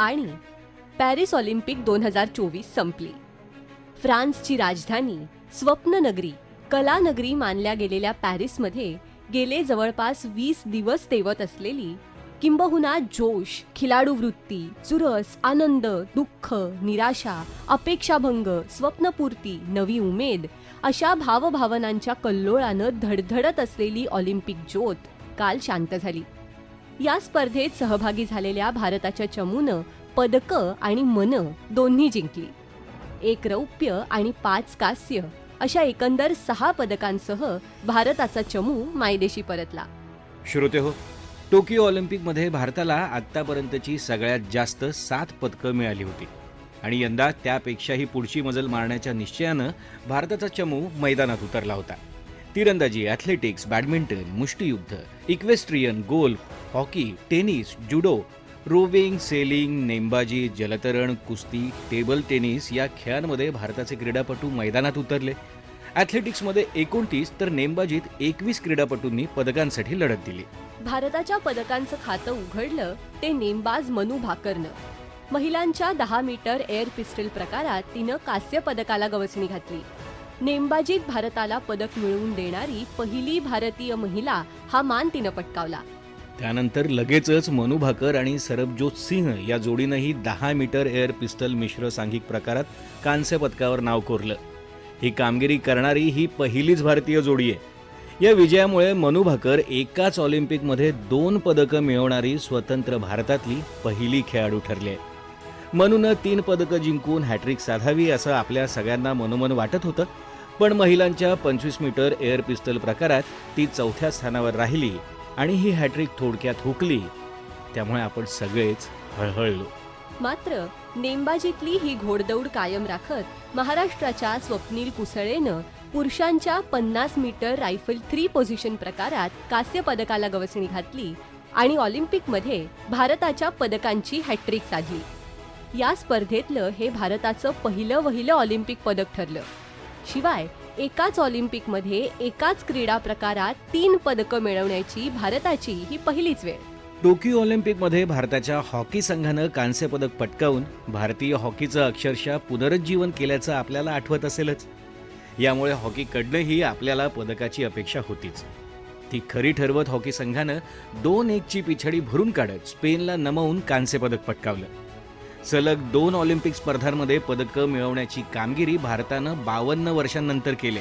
आणि Paris Olympic दोन हजार चोवीस संपली. फ्रान्सची राजधानी स्वप्ननगरी कलानगरी मानल्या गेलेल्या पॅरिसमध्ये गेले जवळपास वीस दिवस तेवत असलेली किंबहुना जोश खिलाडू वृत्ती चुरस आनंद दुःख निराशा अपेक्षाभंग स्वप्नपूर्ती नवी उमेद अशा भावभावनांच्या कल्लोळानं धडधडत असलेली ऑलिम्पिक ज्योत काल शांत झाली. या स्पर्धेत सहभागी झालेल्या भारताच्या चमूनं पदकं आणि मनं दोन्ही जिंकली. एक रौप्य आणि पाच कांस्य अशा एकंदर सहा पदकांसह भारताचा चमू मायदेशी परतला. श्रोते हो टोकियो ऑलिम्पिकमध्ये भारताला आत्तापर्यंतची सगळ्यात जास्त सात पदकं मिळाली होती. आणि यंदा त्यापेक्षाही पुढची मजल मारण्याच्या निश्चयानं भारताचा चमू मैदानात उतरला होता. तिरंदाजी ॲथलेटिक्स बॅडमिंटन मुष्टियुद्ध equestrian golf hockey tennis judo rowing sailing नेमबाजी जलतरण कुस्ती टेबल टेनिस या खेळांमध्ये भारताचे क्रीडापटू मैदानात उतरले. ॲथलेटिक्समध्ये एकोणतीस तर नेमबाजीत एकवीस क्रीडापटूंनी पदकांसाठी लढत दिली. भारताच्या पदकांचं खातं उघडलं ते नेमबाज मनू भाकरनं. महिलांच्या दहा मीटर एअर पिस्टल प्रकारात तिनं कांस्य पदकाला गवसणी घातली. नेमबाजीत भारताला पदक मिळवून देणारी पहिली भारतीय महिला हा मान तिनं पटकावला. त्यानंतर लगेचच मनू भाकर आणि सरबजोत सिंह या जोडीनंही दहा मीटर एअर पिस्टल मिश्र सांघिक प्रकारात कांस्य पदकावर नाव कोरलं. ही कामगिरी करणारी ही पहिलीच भारतीय जोडी आहे. या विजयामुळे मनू भाकर एकाच ऑलिम्पिकमध्ये दोन पदकं मिळवणारी स्वतंत्र भारतातली पहिली खेळाडू ठरली. आहे मनूनं तीन पदकं जिंकून हॅट्रिक साधावी असं आपल्या सगळ्यांना मनोमन वाटत होतं पण महिलांच्या पंचवीस मीटर एअर पिस्टल प्रकारात ती चौथ्या स्थानावर राहिली. आणि ही हॅट्रिक थोडक्यात हुकली त्यामुळे आपण सगळेच हळहळलो. मात्र नेमबाजीतली ही घोडदौड कायम राखत महाराष्ट्राच्या स्वप्नील कुसळेनं पुरुषांच्या पन्नास मीटर रायफल थ्री पोझिशन प्रकारात कांस्य पदकाला गवसणी घातली आणि ऑलिम्पिकमध्ये भारताच्या पदकांची हॅट्रिक साधली. या स्पर्धेतलं हे भारताचं पहिलं वहिलं ऑलिम्पिक पदक ठरलं. शिवाय एकाच ऑलिम्पिकमध्ये एकाच क्रीडा प्रकारात तीन पदकं मिळवण्याची भारताची ही पहिलीच वेळ. टोकियो ऑलिम्पिकमध्ये भारताच्या हॉकी संघानं कांस्य पदक पटकावून भारतीय हॉकीचं अक्षरशः पुनरुज्जीवन केल्याचं आपल्याला आठवत असेलच. यामुळे हॉकीकडनंही आपल्याला पदकाची अपेक्षा होतीच. ती खरी ठरवत हॉकी संघानं दोन एकची पिछाडी भरून काढत स्पेनला नमवून कांस्य पदक पटकावलं. सलग दोन ऑलिम्पिक स्पर्धांमध्ये पदकं मिळवण्याची कामगिरी भारतानं बावन्न वर्षांनंतर केली.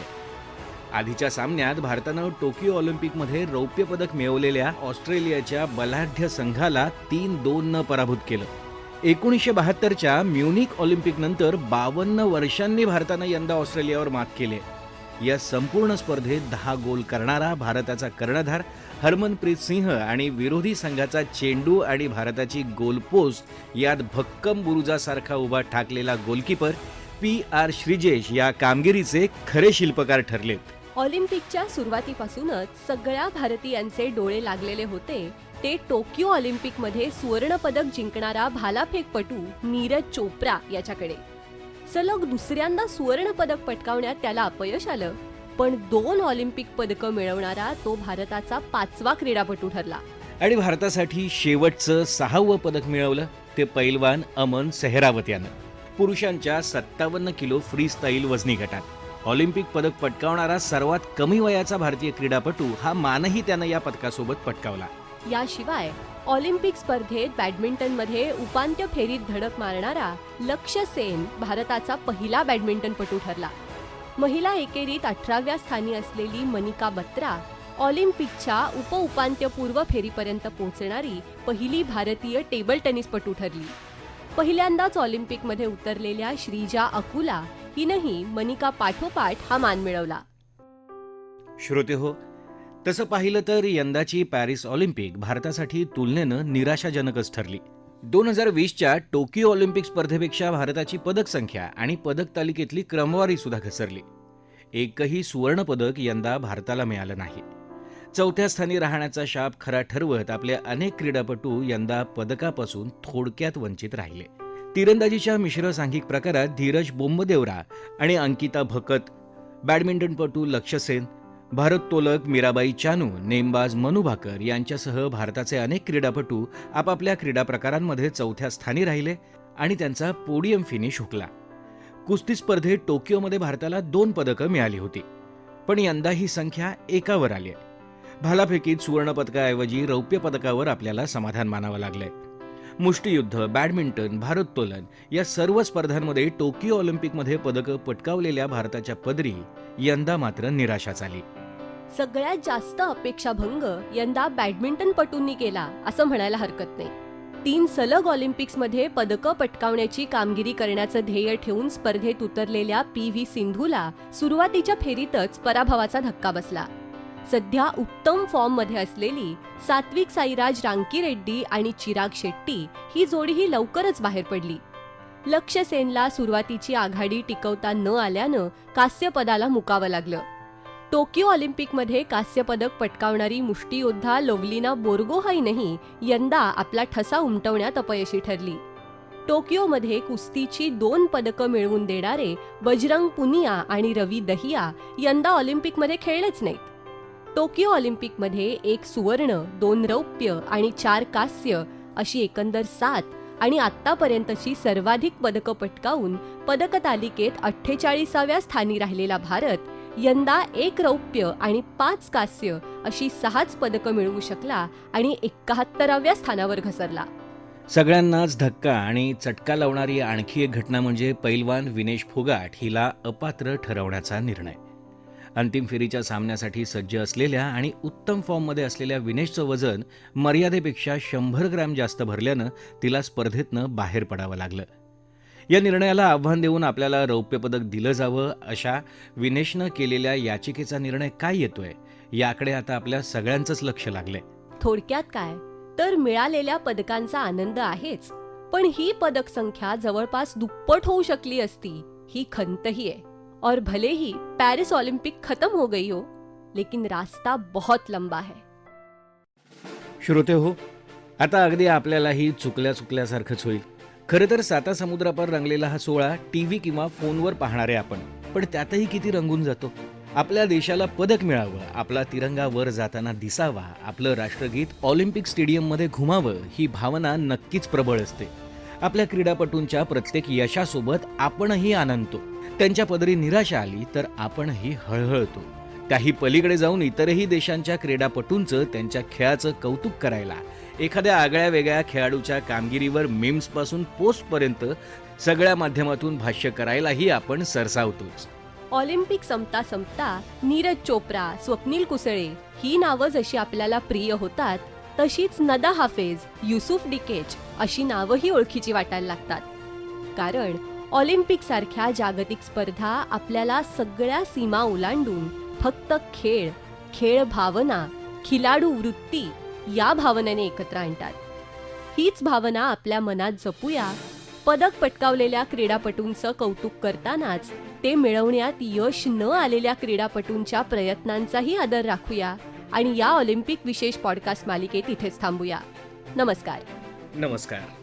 आधीच्या सामन्यात भारतानं टोकियो ऑलिम्पिकमध्ये रौप्य पदक मिळवलेल्या ऑस्ट्रेलियाच्या बलाढ्य संघाला तीन दोननं पराभूत केलं. एकोणीसशे बहात्तरच्या म्युनिक ऑलिम्पिकनंतर बावन्न वर्षांनी भारतानं यंदा ऑस्ट्रेलियावर मात केली. या संपूर्ण स्पर्धेत दहा गोल करणारा भारताचा कर्णधार हरमनप्रीत सिंह आणि विरोधी संघाचा चेंडू आणि भारताची गोलपोस्ट यात भक्कम बुरुजासारखा उभा ठाकलेला गोलकीपर पी आर श्रीजेश या कामगिरीचे खरे शिल्पकार ठरलेत. ऑलिम्पिकच्या सुरुवातीपासूनच सगळ्या भारतीयांचे डोळे लागलेले होते. ते टोकियो ऑलिम्पिकमध्ये सुवर्णपदक जिंकणारा भालाफेकपटू नीरज चोप्रा याच्याकडे. सलग दुसऱ्यांदा सुवर्णपदक पटकावण्यात त्याला अपयश आलं. पण दोन ऑलिम्पिक पदकं मिळवणारा तो भारताचा पाचवा क्रीडापटू ठरला. आणि भारतासाठी शेवटचं सहावं पदक मिळवलं ते पैलवान अमन सेहरावत यानं. पुरुषांच्या सत्तावन्न किलो फ्री स्टाईल वजनी गटात. ऑलिम्पिक पदक पटकावणारा सर्वात कमी वयाचा भारतीय क्रीडापटू हा मानही त्यानं या पदकासोबत पटकावला. याशिवाय ऑलिम्पिक स्पर्धेत बॅडमिंटनमध्ये उपांत्य फेरीत धडक मारणारा लक्ष्य सेन भारताचा पहिला बॅडमिंटनपटू ठरला. महिला एकेरीत अठराव्या स्थानी असलेली मनिका बत्रा ऑलिम्पिकच्या उपउपांत्यपूर्व फेरीपर्यंत पोहोचणारी पहिली भारतीय टेबल टेनिसपटू ठरली. पहिल्यांदाच ऑलिम्पिकमध्ये उतरलेल्या श्रीजा अकुला हिनंही मनिका पाठोपाठ हा मान मिळवला. श्रोते हो तसं पाहिलं तर यंदाची पॅरिस ऑलिम्पिक भारतासाठी तुलनेनं निराशाजनकच ठरली. दोन हजार वीसच्या टोकियो ऑलिम्पिक स्पर्धेपेक्षा भारताची पदक संख्या आणि पदक तालिकेतली क्रमवारी सुद्धा घसरली. एकही सुवर्ण पदक यंदा भारताला मिळालं नाही. चौथ्या स्थानी राहण्याचा शाप खरा ठरवत आपले अनेक क्रीडापटू यंदा पदकापासून थोडक्यात वंचित राहिले. तिरंदाजीच्या मिश्र सांघिक प्रकारात धीरज बोंबदेवरा आणि अंकिता भकत बॅडमिंटनपटू लक्ष्य सेन भारोत्तोलक मीराबाई चानू नेमबाज मनू भाकर यांच्यासह भारताचे अनेक क्रीडापटू आपापल्या क्रीडा प्रकारांमध्ये चौथ्या स्थानी राहिले आणि त्यांचा पोडियम फिनिश हुकला. कुस्ती स्पर्धेत टोकियोमध्ये भारताला दोन पदकं मिळाली होती. पण यंदा ही संख्या एकावर आली आहे. भालाफेकीत सुवर्णपदकाऐवजी रौप्य पदकावर आपल्याला समाधान मानावं लागलंय. मुष्टियुद्ध बॅडमिंटन भारोत्तोलन या सर्व स्पर्धांमध्ये टोकियो ऑलिम्पिकमध्ये पदकं पटकावलेल्या भारताच्या पदरी यंदा मात्र निराशा झाली सगळ्यात जास्त अपेक्षाभंग यंदा बॅडमिंटनपटूंनी केला असं म्हणायला हरकत नाही. तीन सलग ऑलिम्पिक्समध्ये पदकं पटकावण्याची कामगिरी करण्याचं ध्येय ठेवून स्पर्धेत उतरलेल्या पी व्ही सिंधूला सुरुवातीच्या फेरीतच पराभवाचा धक्का बसला. सध्या उत्तम फॉर्ममध्ये असलेली सात्विक साईराज रांकीरेड्डी आणि चिराग शेट्टी ही जोडीही लवकरच बाहेर पडली. लक्ष्य सेनला सुरुवातीची आघाडी टिकवता न आल्यानं कास्यपदाला मुकावं लागलं. टोकियो ऑलिम्पिकमध्ये कांस्यपदक पटकावणारी मुष्टियोद्धा लोवलिना बोर्गोहाईनही यंदा आपला ठसा उमटवण्यात अपयशी ठरली. टोकियोमध्ये कुस्तीची दोन पदकं मिळवून देणारे बजरंग पुनिया आणि रवी दहिया यंदा ऑलिम्पिकमध्ये खेळलेच नाहीत. टोकियो ऑलिम्पिकमध्ये एक सुवर्ण दोन रौप्य आणि चार कांस्य अशी एकंदर सात आणि आत्तापर्यंतची सर्वाधिक पदकं पटकावून पदक तालिकेत अठ्ठेचाळीसाव्या स्थानी राहिलेला भारत यंदा एक रौप्य आणि पाच कांस्य अशी सहाच पदकं मिळवू शकला आणि एकाहत्तराव्या स्थानावर घसरला. सगळ्यांनाच धक्का आणि चटका लावणारी आणखी एक घटना म्हणजे पैलवान विनेश फोगाट हिला अपात्र ठरवण्याचा निर्णय. अंतिम फेरीच्या सामन्यासाठी सज्ज असलेल्या आणि उत्तम फॉर्ममध्ये असलेल्या विनेशचं वजन मर्यादेपेक्षा शंभर ग्रॅम जास्त भरल्यानं तिला स्पर्धेतनं बाहेर पडावं लागलं. या निर्णयाला आव्हान देऊन आपल्याला रौप्य पदक दिलं जावं अशा विनेशनं केलेल्या याचिकेचा निर्णय काय येतोय याकडे आता आपल्या सगळ्यांचंच लक्ष लागलंय. थोडक्यात काय? तर मिळालेल्या पदकांचा आनंद आहेच पण ही पदक संख्या जवळपास दुप्पट होऊ शकली असती ही खंतही आहे. और भले ही पॅरिस ऑलिम्पिक खत्म हो गई हो लेकिन रास्ता बहुत लंबा है. श्रोते हो आता अगदी आपल्यालाही चुकल्या चुकल्यासारखंच होईल. खरं तर साता समुद्रापार रंगलेला हा सोहळा टी व्ही किंवा फोनवर पाहणारे आपण. पण त्यातही किती रंगून जातो? आपल्या देशाला पदक मिळावं आपला तिरंगा वर जाताना दिसावा आपलं राष्ट्रगीत ऑलिम्पिक स्टेडियममध्ये घुमावं ही भावना नक्कीच प्रबळ असते. आपल्या क्रीडापटूंच्या प्रत्येक यशासोबत आपणही आनंदतो. त्यांच्या पदरी निराशा आली तर आपणही हळहळतो. त्याही पलीकडे जाऊन इतरही देशांच्या क्रीडापटूंचं त्यांच्या खेळाचं कौतुक करायला. एखाद्या आगळ्या वेगळ्या खेळाडूच्या कामगिरीवर मीम्सपासून पोस्टपर्यंत सगळ्या माध्यमातून भाष्य करायलाही आपण सरसावतोच. ऑलिम्पिक संपता संपता नीरज चोप्रा स्वप्नील कुसळे ही नावं जशी आपल्याला प्रिय होतात तशीच नदा हाफेज युसुफ डिकेच अशी नावंही ओळखीची वाटायला लागतात. कारण ऑलिम्पिक सारख्या जागतिक स्पर्धा आपल्याला सगळ्या सीमा ओलांडून फक्त खेळ खेळ भावना खिलाडू वृत्ती या भावनेने एकत्र आणतात. हीच भावना आपल्या मनात जपूया पदक पटकावलेल्या क्रीडापटूंचं कौतुक करतानाच ते मिळवण्यात यश न आलेल्या क्रीडापटूंच्या प्रयत्नांचाही आदर राखूया आणि या ऑलिम्पिक विशेष पॉडकास्ट मालिकेत इथेच थांबूया. नमस्कार. नमस्कार.